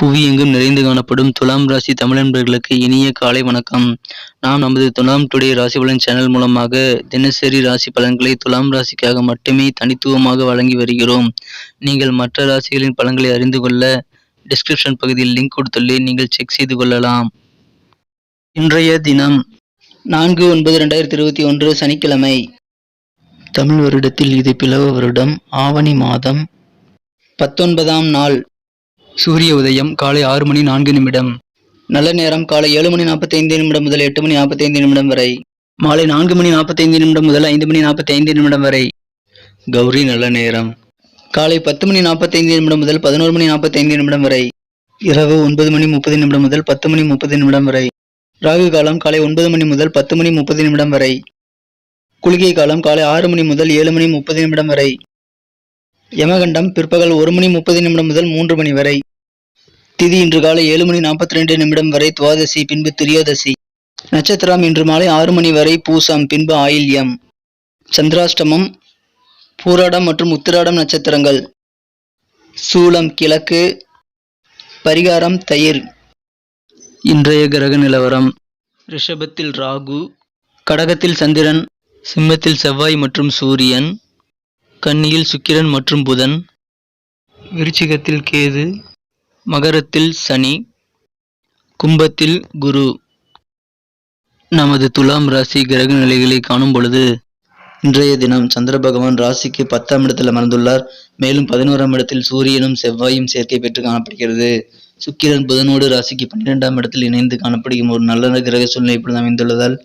புவி எங்கும் நிறைந்து காணப்படும் துலாம் ராசி தமிழன்பர்களுக்கு இனிய காலை வணக்கம். நாம் நமது துலாம் டுடே ராசி பலன் சேனல் மூலமாக தினசரி ராசி பலன்களை துலாம் ராசிக்காக மட்டுமே தனித்துவமாக வழங்கி வருகிறோம். நீங்கள் மற்ற ராசிகளின் பலன்களை அறிந்து கொள்ள டிஸ்கிரிப்ஷன் பகுதியில் லிங்க் கொடுத்துள்ளேன் நீங்கள் செக் செய்து கொள்ளலாம். இன்றைய தினம் நான்கு ஒன்பது ரெண்டாயிரத்தி இருபத்தி ஒன்று சனிக்கிழமை. தமிழ் வருடத்தில் இது பிளவ வருடம். ஆவணி மாதம் பத்தொன்பதாம் நாள். சூரிய உதயம் காலை ஆறு மணி நான்கு நிமிடம். நல்ல நேரம் காலை ஏழு மணி நாற்பத்தைந்து நிமிடம் முதல் எட்டு மணி நாற்பத்தைந்து நிமிடம் வரை. மாலை நான்கு மணி நாற்பத்தைந்து நிமிடம் முதல் ஐந்து மணி நாற்பத்தைந்து நிமிடம் வரை. கௌரி நல்ல நேரம். காலை பத்து மணி நாற்பத்தைந்து நிமிடம் முதல் பதினோரு மணி நாற்பத்தைந்து நிமிடம் வரை. இரவு ஒன்பது மணி முப்பது நிமிடம் முதல் பத்து மணி முப்பது நிமிடம் வரை. ராகு காலம் காலை ஒன்பது மணி முதல் பத்து மணி முப்பது நிமிடம் வரை. குளிகை காலம் காலை ஆறு மணி முதல் ஏழு மணி முப்பது நிமிடம் வரை. யமகண்டம் பிற்பகல் ஒரு மணி முப்பது நிமிடம் முதல் மூன்று மணி வரை. திதி இன்று காலை ஏழு மணி நாற்பத்தி ரெண்டு நிமிடம் வரை துவாதசி பின்பு திரியோதசி. நட்சத்திரம் இன்று மாலை ஆறு மணி வரை பூசம் பின்பு ஆயில்யம். சந்திராஷ்டமம் பூராடம் மற்றும் உத்திராடம் நட்சத்திரங்கள். சூலம் கிழக்கு பரிகாரம் தயிர். இன்றைய கிரக நிலவரம். ரிஷபத்தில் ராகு கடகத்தில் சந்திரன் சிம்மத்தில் செவ்வாய் மற்றும் சூரியன் கன்னியில் சுக்கிரன் மற்றும் புதன் விருச்சிகத்தில் கேது மகரத்தில் சனி கும்பத்தில் குரு. நமது துலாம் ராசி கிரக நிலைகளை காணும் பொழுது இன்றைய தினம் சந்திர பகவான் ராசிக்கு பத்தாம் இடத்தில் அமர்ந்துள்ளார். மேலும் பதினோராம் இடத்தில் சூரியனும் செவ்வாயும் சேர்க்கை பெற்று காணப்படுகிறது. சுக்கிரன் புதனோடு ராசிக்கு பன்னிரெண்டாம் இடத்தில் இணைந்து காணப்படும் ஒரு நல்ல கிரக சூழ்நிலை இப்பொழுது அமைந்துள்ளதால்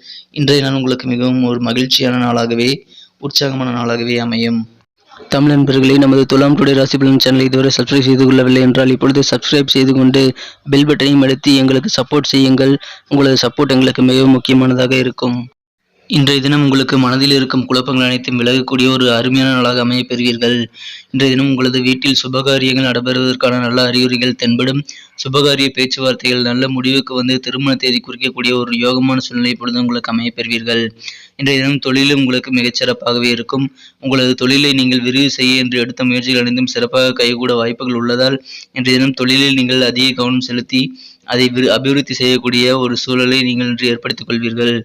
இன்றைய நாள் உங்களுக்கு மிகவும் ஒரு மகிழ்ச்சியான நாளாகவே உற்சாகமான நாளாகவே அமையும். தமிழ் நண்பர்களே நமது துலாம் டுடே ராசி பலன் சேனலை இதுவரை சப்ஸ்கிரைப் செய்து கொள்ளவில்லை என்றால் இப்பொழுது சப்ஸ்கிரைப் செய்து கொண்டு பெல் பட்டனையும் அழுத்தி எங்களுக்கு சப்போர்ட் செய்யுங்கள். உங்களது சப்போர்ட் எங்களுக்கு மிகவும் முக்கியமானதாக இருக்கும். இன்றைய தினம் உங்களுக்கு மனதில் இருக்கும் குழப்பங்கள் அனைத்தும் விலகக்கூடிய ஒரு அருமையான நாளாக அமையப் பெறுவீர்கள். இன்றைய தினம் உங்களது வீட்டில் சுபகாரியங்கள் நடைபெறுவதற்கான நல்ல அறிகுறிகள் தென்படும். சுபகாரிய பேச்சுவார்த்தைகள் நல்ல முடிவுக்கு வந்து திருமண தேதி குறிக்கக்கூடிய ஒரு யோகமான சூழ்நிலை பொழுது உங்களுக்கு அமையப் பெறுவீர்கள். இன்றைய தினம் தொழிலும் உங்களுக்கு மிகச்சிறப்பாகவே இருக்கும். உங்களது தொழிலை நீங்கள் விரிவு செய்ய என்று எடுத்த முயற்சிகள் அனைத்தும் சிறப்பாக கைகூட வாய்ப்புகள் உள்ளதால் இன்றைய தினம் தொழிலில் நீங்கள் அதிக கவனம் செலுத்தி அதை விரு அபிவிருத்தி செய்யக்கூடிய ஒரு சூழலை நீங்கள் இன்று ஏற்படுத்திக் கொள்வீர்கள்.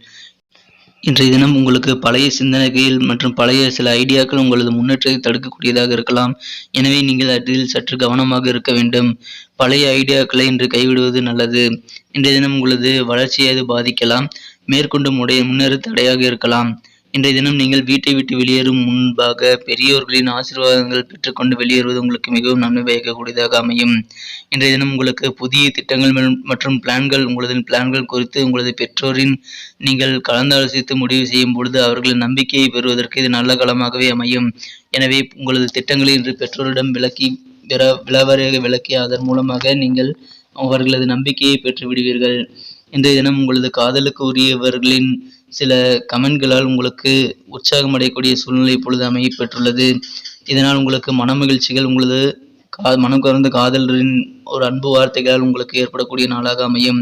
இன்றைய தினம் உங்களுக்கு பழைய சிந்தனைகள் மற்றும் பழைய சில ஐடியாக்கள் உங்களது முன்னேற்றத்தை தடுக்கக்கூடியதாக இருக்கலாம். எனவே நீங்கள் அதில் சற்று கவனமாக இருக்க வேண்டும். பழைய ஐடியாக்களை இன்று கைவிடுவது நல்லது. இன்றைய தினம் உங்களது வளர்ச்சியை அது பாதிக்கலாம். மேற்கொண்டு முடைய முன்னேற தடையாக இருக்கலாம். இன்றைய தினம் நீங்கள் வீட்டை விட்டு வெளியேறும் முன்பாக பெரியோர்களின் ஆசீர்வாதங்கள் பெற்றுக்கொண்டு வெளியேறுவது உங்களுக்கு மிகவும் நன்மை பயக்கக்கூடியதாக அமையும். இன்றைய தினம் உங்களுக்கு புதிய திட்டங்கள் மற்றும் பிளான்கள் உங்களது பிளான்கள் குறித்து உங்களது பெற்றோரின் நீங்கள் கலந்தாலோசித்து முடிவு செய்யும் பொழுது அவர்களின் நம்பிக்கையை பெறுவதற்கு இது நல்ல காலமாகவே அமையும். எனவே உங்களது திட்டங்களை இன்று பெற்றோரிடம் விளக்கி விர விலாவாரியாக விளக்கி அதன் மூலமாக நீங்கள் அவர்களது நம்பிக்கையை பெற்று விடுவீர்கள் இன்றைய தினம் உங்களது காதலுக்கு உரியவர்களின் சில கமெண்ட்களால் உங்களுக்கு உற்சாகம் அடையக்கூடிய சூழ்நிலை இப்பொழுது அமைய பெற்றுள்ளது. இதனால் உங்களுக்கு மனமகிழ்ச்சிகள் உங்களது கா மனம் கவர்ந்த காதலரின் ஒரு அன்பு வார்த்தைகளால் உங்களுக்கு ஏற்படக்கூடிய நாளாக அமையும்.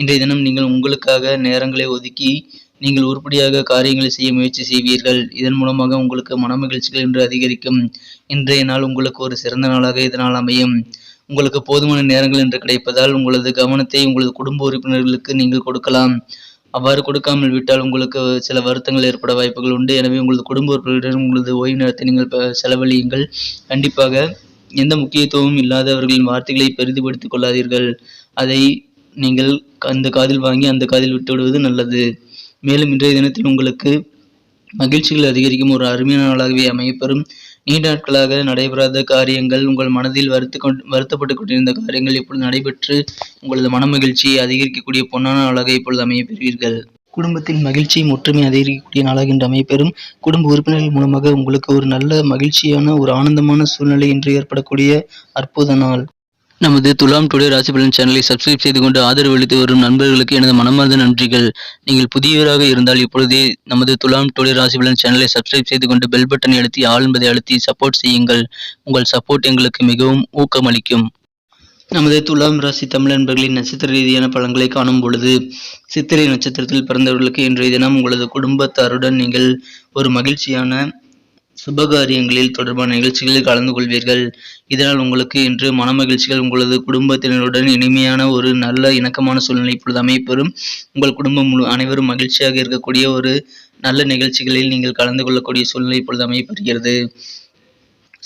இன்றைய தினம் நீங்கள் உங்களுக்காக நேரங்களை ஒதுக்கி நீங்கள் உருப்படியாக காரியங்களை செய்ய முயற்சி செய்வீர்கள். இதன் மூலமாக உங்களுக்கு மனமகிழ்ச்சிகள் இன்று அதிகரிக்கும். இன்றைய நாள் உங்களுக்கு ஒரு சிறந்த நாளாக இதனால் அமையும். உங்களுக்கு போதுமான நேரங்கள் என்று கிடைப்பதால் உங்களது கவனத்தை உங்களது குடும்ப உறுப்பினர்களுக்கு நீங்கள் கொடுக்கலாம். அவ்வாறு கொடுக்காமல் விட்டால் உங்களுக்கு சில வருத்தங்கள் ஏற்பட வாய்ப்புகள் உண்டு. எனவே உங்களது குடும்ப உறுப்பினரிடம் உங்களது ஓய்வு நேரத்தை நீங்கள் செலவழியுங்கள். கண்டிப்பாக எந்த முக்கியத்துவமும் இல்லாதவர்களின் வார்த்தைகளை பெரிதுபடுத்திக் கொள்ளாதீர்கள். அதை நீங்கள் அந்த காதில் வாங்கி அந்த காதில் விட்டு விடுவது நல்லது. மேலும் இன்றைய தினத்தில் உங்களுக்கு மகிழ்ச்சிகள் அதிகரிக்கும் ஒரு அருமையான நாளாகவே அமையப்பெறும். நீண்ட நாட்களாக நடைபெறாத காரியங்கள் உங்கள் மனதில் வருத்து கொண்டு வருத்தப்பட்டு கொண்டிருந்த காரியங்கள் இப்பொழுது நடைபெற்று உங்களது மன மகிழ்ச்சியை அதிகரிக்கக்கூடிய பொன்னான நாளாக இப்பொழுது அமையப் பெறுவீர்கள். குடும்பத்தில் மகிழ்ச்சியும் ஒற்றுமை அதிகரிக்கக்கூடிய நாளாக இன்று அமையப்பெறும். குடும்ப உறுப்பினர்கள் மூலமாக உங்களுக்கு ஒரு நல்ல மகிழ்ச்சியான ஒரு ஆனந்தமான சூழ்நிலை இன்று ஏற்படக்கூடிய அற்புத நாள். நமது துலாம் டுடே ராசி பலன் சேனலை சப்ஸ்கிரைப் செய்து கொண்டு ஆதரவு அளித்து வரும் நண்பர்களுக்கு எனது மனமார்ந்த நன்றிகள். நீங்கள் புதியவராக இருந்தால் இப்பொழுதே நமது துலாம் டுடே ராசி பலன் சேனலை சப்ஸ்கிரைப் செய்து கொண்டு பெல் பட்டனை அழுத்தி ஆல் என்பதை அழுத்தி சப்போர்ட் செய்யுங்கள். உங்கள் சப்போர்ட் எங்களுக்கு மிகவும் ஊக்கமளிக்கும். நமது துலாம் ராசி தமிழ் நண்பர்களின் நட்சத்திர ரீதியான பலன்களை காணும் பொழுது சித்திரை நட்சத்திரத்தில் பிறந்தவர்களுக்கு இன்றைய தினம் உங்களது குடும்பத்தாருடன் நீங்கள் ஒரு மகிழ்ச்சியான சுபகாரியங்களில் தொடர்பான நிகழ்ச்சிகளில் கலந்து கொள்வீர்கள். இதனால் உங்களுக்கு இன்று மனமகிழ்ச்சிகள். உங்களது குடும்பத்தினருடன் இனிமையான ஒரு நல்ல இணக்கமான சூழ்நிலை இப்பொழுது அமைப்பெறும் உங்கள் குடும்பம் முழு அனைவரும் மகிழ்ச்சியாக இருக்கக்கூடிய ஒரு நல்ல நிகழ்ச்சிகளில் நீங்கள் கலந்து கொள்ளக்கூடிய சூழ்நிலை இப்பொழுது அமையப்பெறுகிறது.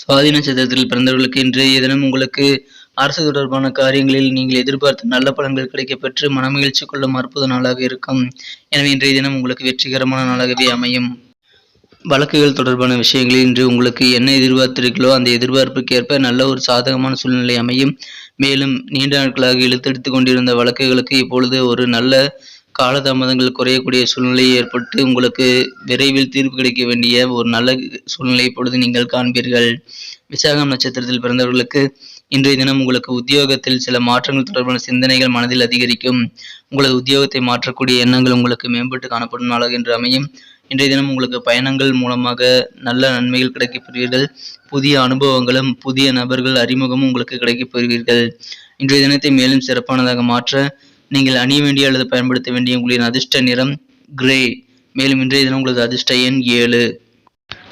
சுவாதி நட்சத்திரத்தில் பிறந்தவர்களுக்கு இன்றைய தினம் உங்களுக்கு அரசு தொடர்பான காரியங்களில் நீங்கள் எதிர்பார்த்த நல்ல பலன்கள் கிடைக்கப்பெற்று மனமகிழ்ச்சி கொள்ளும் அற்புத நாளாக இருக்கும். எனவே இன்றைய தினம் உங்களுக்கு வெற்றிகரமான நாளாகவே அமையும். வழக்குகள் தொடர்பான விஷயங்களில் இன்று உங்களுக்கு என்ன எதிர்பார்த்திருக்கீங்களோ அந்த எதிர்பார்ப்புக்கு ஏற்ப நல்ல ஒரு சாதகமான சூழ்நிலை அமையும். மேலும் நீண்ட நாட்களாக இழுத்தெடுத்து கொண்டிருந்த வழக்குகளுக்கு இப்பொழுது ஒரு நல்ல காலதாமதங்கள் குறையக்கூடிய சூழ்நிலை ஏற்பட்டு உங்களுக்கு விரைவில் தீர்ப்பு கிடைக்க வேண்டிய ஒரு நல்ல சூழ்நிலை இப்பொழுது நீங்கள் காண்பீர்கள். விசாகம் நட்சத்திரத்தில் பிறந்தவர்களுக்கு இன்றைய தினம் உங்களுக்கு உத்தியோகத்தில் சில மாற்றங்கள் தொடர்பான சிந்தனைகள் மனதில் அதிகரிக்கும். உங்களது உத்தியோகத்தை மாற்றக்கூடிய எண்ணங்கள் உங்களுக்கு மேம்பட்டு காணப்படும் நாளாக என்று அமையும். இன்றைய தினம் உங்களுக்கு பயணங்கள் மூலமாக நல்ல நன்மைகள் கிடைக்கப் பெறுவீர்கள். புதிய அனுபவங்களும் புதிய நபர்கள் அறிமுகமும் உங்களுக்கு கிடைக்கப் பெறுவீர்கள். இன்றைய தினத்தை மேலும் சிறப்பானதாக மாற்ற நீங்கள் அணிய வேண்டிய அல்லது பயன்படுத்த வேண்டிய உங்களின் அதிர்ஷ்ட நிறம் கிரே மேலும் இன்றைய தினம் உங்களது அதிர்ஷ்ட எண் ஏழு.